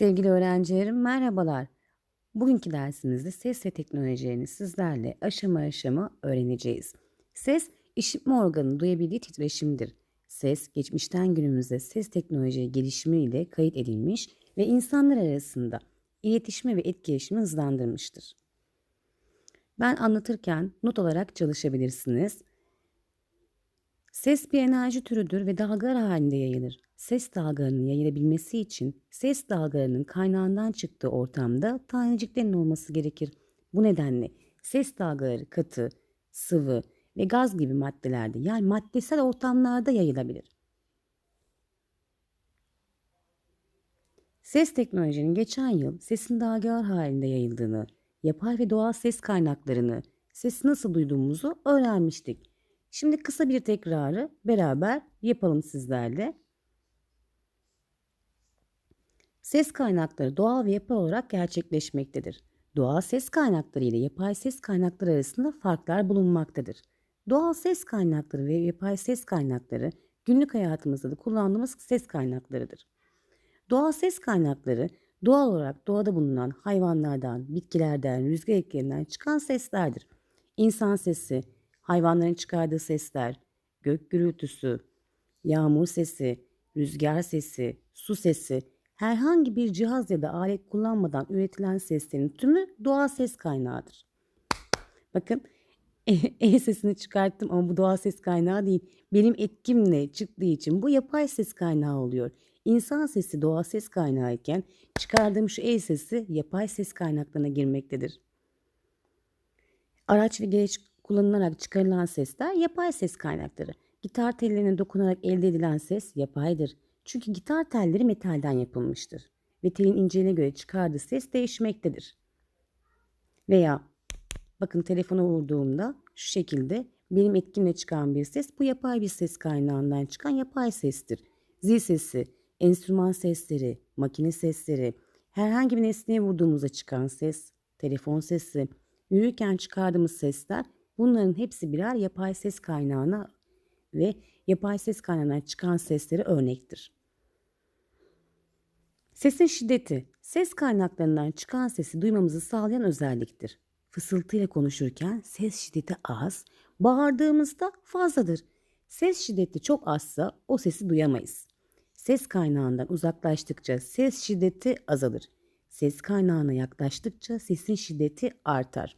Sevgili öğrencilerim merhabalar. Bugünkü dersimizde ses ve teknolojilerini sizlerle aşama aşama öğreneceğiz. Ses, işitme organının duyabildiği titreşimdir. Ses, geçmişten günümüze ses teknoloji gelişimiyle kayıt edilmiş ve insanlar arasında iletişimi ve etkileşimi hızlandırmıştır. Ben anlatırken not olarak çalışabilirsiniz. Ses bir enerji türüdür ve dalgalar halinde yayılır. Ses dalgalarının yayılabilmesi için ses dalgalarının kaynağından çıktığı ortamda taneciklerin olması gerekir. Bu nedenle ses dalgaları katı, sıvı ve gaz gibi maddelerde yani maddesel ortamlarda yayılabilir. Ses teknolojinin geçen yıl sesin dalgalar halinde yayıldığını, yapay ve doğal ses kaynaklarını, sesi nasıl duyduğumuzu öğrenmiştik. Şimdi kısa bir tekrarı beraber yapalım sizlerle. Ses kaynakları doğal ve yapay olarak gerçekleşmektedir. Doğal ses kaynakları ile yapay ses kaynakları arasında farklar bulunmaktadır. Doğal ses kaynakları ve yapay ses kaynakları günlük hayatımızda da kullandığımız ses kaynaklarıdır. Doğal ses kaynakları doğal olarak doğada bulunan hayvanlardan, bitkilerden, rüzgar eklerinden çıkan seslerdir. İnsan sesi, hayvanların çıkardığı sesler, gök gürültüsü, yağmur sesi, rüzgar sesi, su sesi, herhangi bir cihaz ya da alet kullanmadan üretilen seslerin tümü doğal ses kaynağıdır. Bakın e sesini çıkarttım ama bu doğal ses kaynağı değil. Benim etkimle çıktığı için bu yapay ses kaynağı oluyor. İnsan sesi doğal ses kaynağı iken çıkardığım şu e sesi yapay ses kaynaklarına girmektedir. Araç ve gereç kullanılarak çıkarılan sesler yapay ses kaynakları. Gitar tellerine dokunarak elde edilen ses yapaydır. Çünkü gitar telleri metalden yapılmıştır ve telin inceliğine göre çıkardığı ses değişmektedir. Veya bakın telefona vurduğumda şu şekilde benim etkimle çıkan bir ses bu yapay bir ses kaynağından çıkan yapay sestir. Zil sesi, enstrüman sesleri, makine sesleri, herhangi bir nesneye vurduğumuzda çıkan ses, telefon sesi, yürürken çıkardığımız sesler bunların hepsi birer yapay ses kaynağına ve yapay ses kaynağından çıkan sesleri örnektir. Sesin şiddeti, ses kaynaklarından çıkan sesi duymamızı sağlayan özelliktir. Fısıltıyla konuşurken ses şiddeti az, bağırdığımızda fazladır. Ses şiddeti çok azsa o sesi duyamayız. Ses kaynağından uzaklaştıkça ses şiddeti azalır. Ses kaynağına yaklaştıkça sesin şiddeti artar.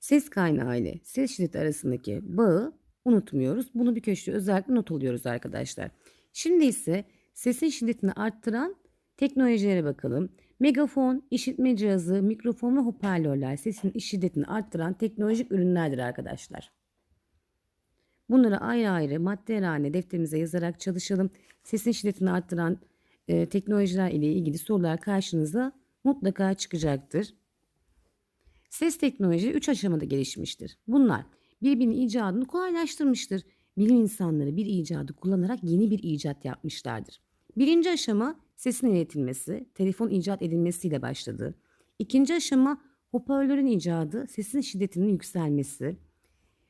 Ses kaynağı ile ses şiddeti arasındaki bağı unutmuyoruz. Bunu bir köşeye özellikle not alıyoruz arkadaşlar. Şimdi ise sesin şiddetini arttıran teknolojilere bakalım. Megafon, işitme cihazı, mikrofon ve hoparlörler sesin şiddetini arttıran teknolojik ürünlerdir arkadaşlar. Bunları ayrı ayrı madde haline defterimize yazarak çalışalım. Sesin şiddetini arttıran e, teknolojiler ile ilgili sorular karşınıza mutlaka çıkacaktır. Ses teknolojileri 3 aşamada gelişmiştir. Bunlar birbirinin icadını kolaylaştırmıştır. Bilim insanları bir icadı kullanarak yeni bir icat yapmışlardır. Birinci aşama sesin iletilmesi, telefon icat edilmesiyle başladı. İkinci aşama hoparlörün icadı, sesin şiddetinin yükselmesi.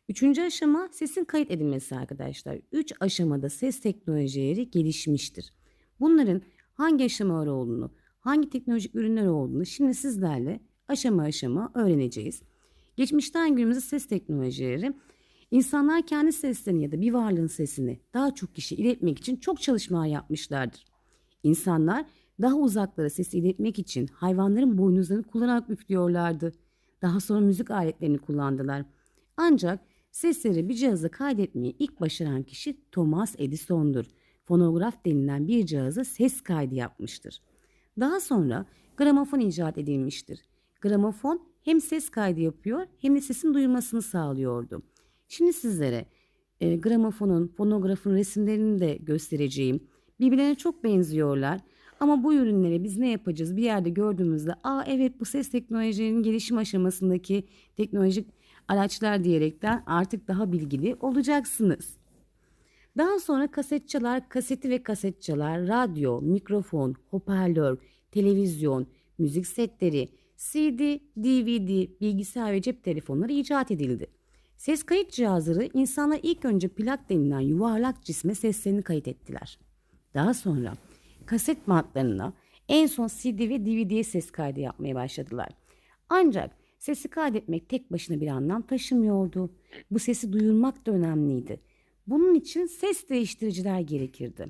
Üçüncü aşama sesin kayıt edilmesi arkadaşlar. Üç aşamada ses teknolojileri gelişmiştir. Bunların hangi aşamalar olduğunu, hangi teknolojik ürünler olduğunu şimdi sizlerle aşama aşama öğreneceğiz. Geçmişten günümüze ses teknolojileri insanlar kendi seslerini ya da bir varlığın sesini daha çok kişi iletmek için çok çalışma yapmışlardır. İnsanlar daha uzaklara sesi iletmek için hayvanların boynuzlarını kullanarak üflüyorlardı. Daha sonra müzik aletlerini kullandılar. Ancak sesleri bir cihaza kaydetmeyi ilk başaran kişi Thomas Edison'dur. Fonograf denilen bir cihaza ses kaydı yapmıştır. Daha sonra gramofon icat edilmiştir. Gramofon hem ses kaydı yapıyor hem de sesin duyulmasını sağlıyordu. Şimdi sizlere e, gramofonun, fonografın resimlerini de göstereceğim. Birbirlerine çok benziyorlar. Ama bu ürünlere biz ne yapacağız? Bir yerde gördüğümüzde aa evet bu ses teknolojilerinin gelişim aşamasındaki teknolojik araçlar diyerekten artık daha bilgili olacaksınız. Daha sonra kasetçalar, kaseti ve kasetçalar, radyo, mikrofon, hoparlör, televizyon, müzik setleri, CD, DVD, bilgisayar ve cep telefonları icat edildi. Ses kayıt cihazları insanlar ilk önce plak denilen yuvarlak cisme seslerini kayıt ettiler. Daha sonra kaset bantlarına En son CD ve DVD'ye ses kaydı yapmaya başladılar. Ancak sesi kaydetmek tek başına bir anlam taşımıyordu. Bu sesi duyurmak da önemliydi. Bunun için ses değiştiriciler gerekirdi.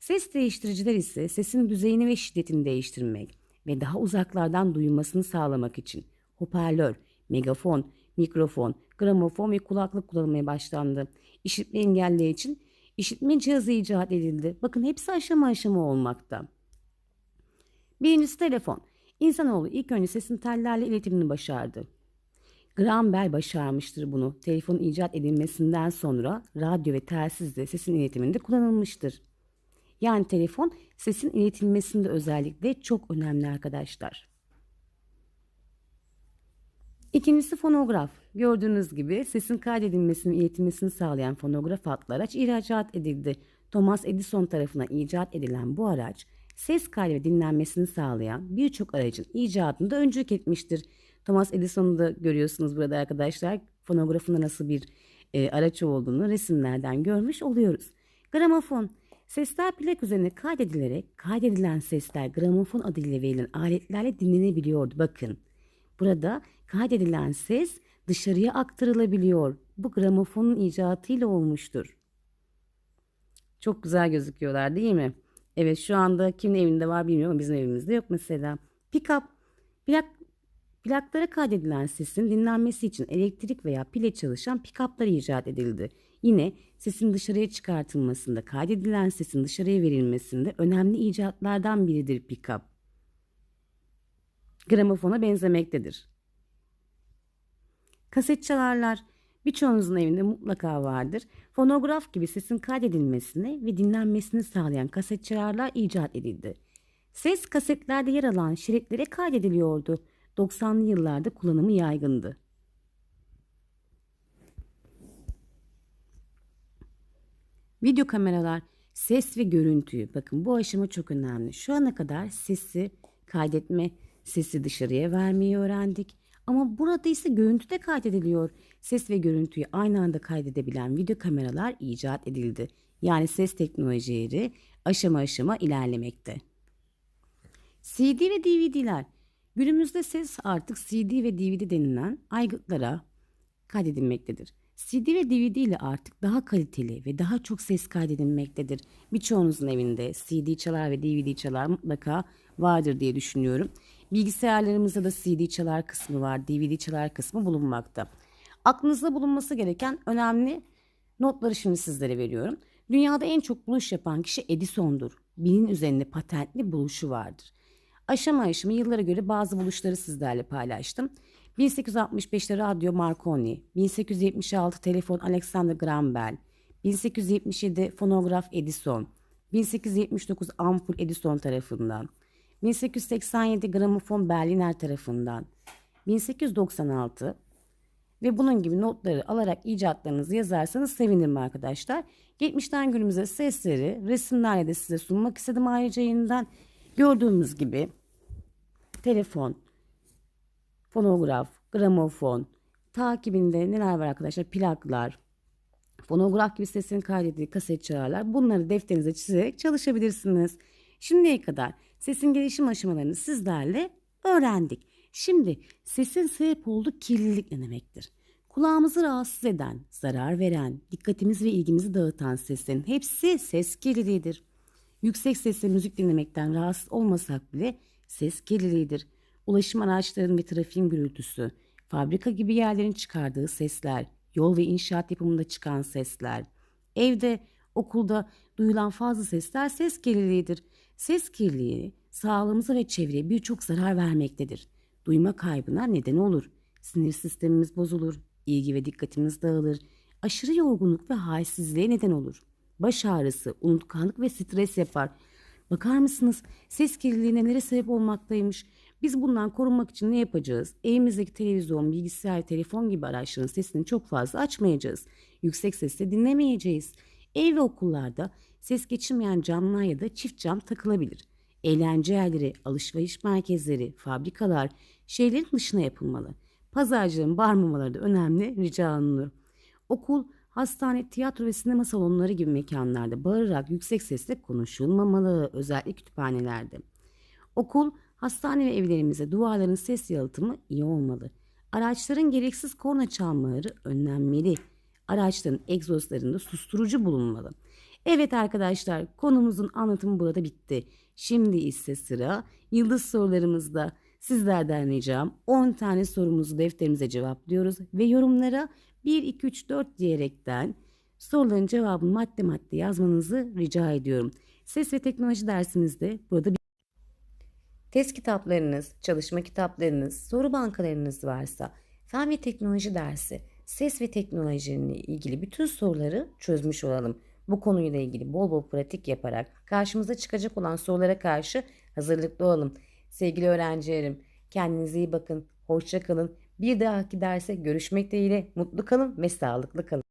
Ses değiştiriciler ise sesin düzeyini ve şiddetini değiştirmek ve daha uzaklardan duyulmasını sağlamak için hoparlör, megafon, mikrofon, gramofon ve kulaklık kullanılmaya başlandı. İşitme engelli için işitme cihazı icat edildi. Bakın hepsi aşama aşama olmakta. Birincisi telefon. İnsanoğlu ilk önce sesin tellerle iletimini başardı. Graham Bell başarmıştır bunu. Telefonun icat edilmesinden sonra radyo ve telsizde sesin iletiminde kullanılmıştır. Yani telefon sesin iletilmesinde özellikle çok önemli arkadaşlar. İkincisi fonograf. Gördüğünüz gibi sesin kaydedilmesini, iletilmesini sağlayan fonograf adlı araç ihracat edildi. Thomas Edison tarafından icat edilen bu araç ses kaydı ve dinlenmesini sağlayan birçok aracın icadında öncülük etmiştir. Thomas Edison'u da görüyorsunuz burada arkadaşlar. Fonografın nasıl bir e, araç olduğunu resimlerden görmüş oluyoruz. Gramofon. Sesler plak üzerine kaydedilerek kaydedilen sesler gramofon adıyla verilen aletlerle dinlenebiliyordu. Bakın burada kaydedilen ses dışarıya aktarılabiliyor. Bu gramofonun icatıyla olmuştur. Çok güzel gözüküyorlar değil mi? Evet şu anda kimin evinde var bilmiyorum ama bizim evimizde yok mesela. Pickup plak, plaklara kaydedilen sesin dinlenmesi için elektrik veya pile çalışan pickuplar icat edildi. Yine sesin dışarıya çıkartılmasında, kaydedilen sesin dışarıya verilmesinde önemli icatlardan biridir pickup. Gramofona benzemektedir. Kaset çalarlar birçoğunuzun evinde mutlaka vardır. Fonograf gibi sesin kaydedilmesini ve dinlenmesini sağlayan kaset çalarlar icat edildi. Ses kasetlerde yer alan şeritlere kaydediliyordu. 90'lı yıllarda kullanımı yaygındı. Video kameralar ses ve görüntüyü bakın bu aşama çok önemli. Şu ana kadar sesi kaydetme, sesi dışarıya vermeyi öğrendik. Ama burada ise görüntü de kaydediliyor. Ses ve görüntüyü aynı anda kaydedebilen video kameralar icat edildi. Yani ses teknolojileri aşama aşama ilerlemekte. CD ve DVD'ler. Günümüzde ses artık CD ve DVD denilen aygıtlara kaydedilmektedir. CD ve DVD ile artık daha kaliteli ve daha çok ses kaydedilmektedir. Birçoğunuzun evinde CD çalar ve DVD çalar mutlaka vardır diye düşünüyorum. Bilgisayarlarımızda da CD çalar kısmı var, DVD çalar kısmı bulunmakta. Aklınızda bulunması gereken önemli notları şimdi sizlere veriyorum. Dünyada en çok buluş yapan kişi Edison'dur. Binin üzerinde patentli buluşu vardır. Aşama aşama yıllara göre bazı buluşları sizlerle paylaştım. 1865'te radyo Marconi, 1876 telefon Alexander Graham Bell, 1877 fonograf Edison, 1879 ampul Edison tarafından, 1887 gramofon Berliner tarafından, 1896 ve bunun gibi notları alarak icatlarınızı yazarsanız sevinirim arkadaşlar. Geçmişten günümüze sesleri resimlerle de size sunmak istedim ayrıca yeniden. Gördüğümüz gibi telefon, fonograf, gramofon, takibinde neler var arkadaşlar? Plaklar, fonograf gibi sesini kaydettiği kaset çalarlar. Bunları defterinize çizerek çalışabilirsiniz. Şimdiye kadar sesin gelişim aşamalarını sizlerle öğrendik. Şimdi sesin sebep olduğu kirlilik ne demektir? Kulağımızı rahatsız eden, zarar veren, dikkatimizi ve ilgimizi dağıtan seslerin hepsi ses kirliliğidir. Yüksek sesle müzik dinlemekten rahatsız olmasak bile ses kirliliğidir. Ulaşım araçlarının ve trafiğin gürültüsü, fabrika gibi yerlerin çıkardığı sesler, yol ve inşaat yapımında çıkan sesler, evde, okulda duyulan fazla sesler ses kirliliğidir. Ses kirliliği sağlığımıza ve çevreye birçok zarar vermektedir. Duyma kaybına neden olur. Sinir sistemimiz bozulur, ilgi ve dikkatimiz dağılır, aşırı yorgunluk ve halsizliğe neden olur. Baş ağrısı, unutkanlık ve stres yapar. Bakar mısınız ses kirliliği nelere sebep olmaktaymış. Biz bundan korunmak için ne yapacağız? Evimizdeki televizyon, bilgisayar, telefon gibi araçların sesini çok fazla açmayacağız. Yüksek sesle dinlemeyeceğiz. Ev ve okullarda ses geçirmeyen camlar ya da çift cam takılabilir. Eğlence yerleri, alışveriş merkezleri, fabrikalar şehirlerin dışına yapılmalı. Pazarcıların bağırmamaları da önemli rica alınır. Okul, hastane, tiyatro ve sinema salonları gibi mekanlarda bağırarak yüksek sesle konuşulmamalı, özellikle kütüphanelerde. Okul, hastane ve evlerimize duvarların ses yalıtımı iyi olmalı. Araçların gereksiz korna çalmaları önlenmeli. Araçların egzozlarında susturucu bulunmalı. Evet arkadaşlar konumuzun anlatımı burada bitti. Şimdi ise sıra yıldız sorularımızda. Sizlerden ricam 10 tane sorumuzu defterimize cevaplıyoruz ve yorumlara 1, 2, 3, 4 diyerekten soruların cevabını madde madde yazmanızı rica ediyorum. Ses ve teknoloji dersimizde burada bir Test kitaplarınız, çalışma kitaplarınız, soru bankalarınız varsa fen ve teknoloji dersi, ses ve teknolojiyle ilgili bütün soruları çözmüş olalım. Bu konuyla ilgili bol bol pratik yaparak karşımıza çıkacak olan sorulara karşı hazırlıklı olalım. Sevgili öğrencilerim, kendinize iyi bakın, hoşça kalın. Bir dahaki derse görüşmek dileğiyle mutlu kalın ve sağlıklı kalın.